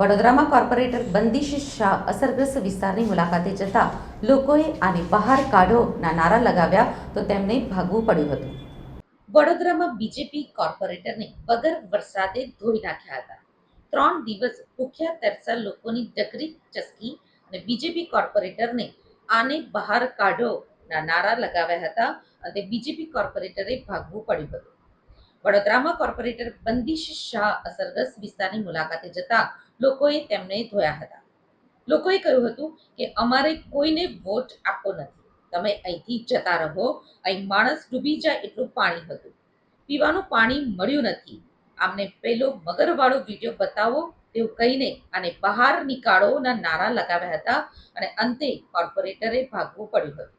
વડોદરામાં કોર્પોરેટર બંદિશ શાહ અસરગ્રસ્ત વિસ્તારની મુલાકાતે જતા લોકોએ આને બહાર કાઢોના નારા લગાવ્યા તો તેમને ભાગવું પડ્યું હતું. વડોદરામાં બીજેપી કોર્પોરેટરને વગર વરસાદે ધોઈ નાખ્યા હતા. ત્રણ દિવસ ભૂખ્યા તરસા લોકોની ડકરી ચસકી અને બીજેપી કોર્પોરેટરને આને બહાર કાઢો ના નારા લગાવ્યા હતા અને બીજેપી કોર્પોરેટરે ભાગવું પડ્યું હતું. વડોદરામાં કોર્પોરેટર બંદીશ શાહ અસરગ્રસ્ત વિસ્તારની મુલાકાતે જતા લોકોએ તેમને ધોયા હતા. લોકોએ કહ્યું હતું કે, અમારે કોઈને વોટ આપવો નથી. તમે અહીંથી જતા રહો. અહીં માણસ ડૂબી જાય એટલું પાણી હતું. પીવાનું પાણી મળ્યું નથી. આમને પેલો મગરવાળો વીડિયો બતાવો. તેવું કહીને આને બહાર નીકાળોના નારા લગાવ્યા હતા અને અંતે કોર્પોરેટરે ભાગવું પડ્યું હતું.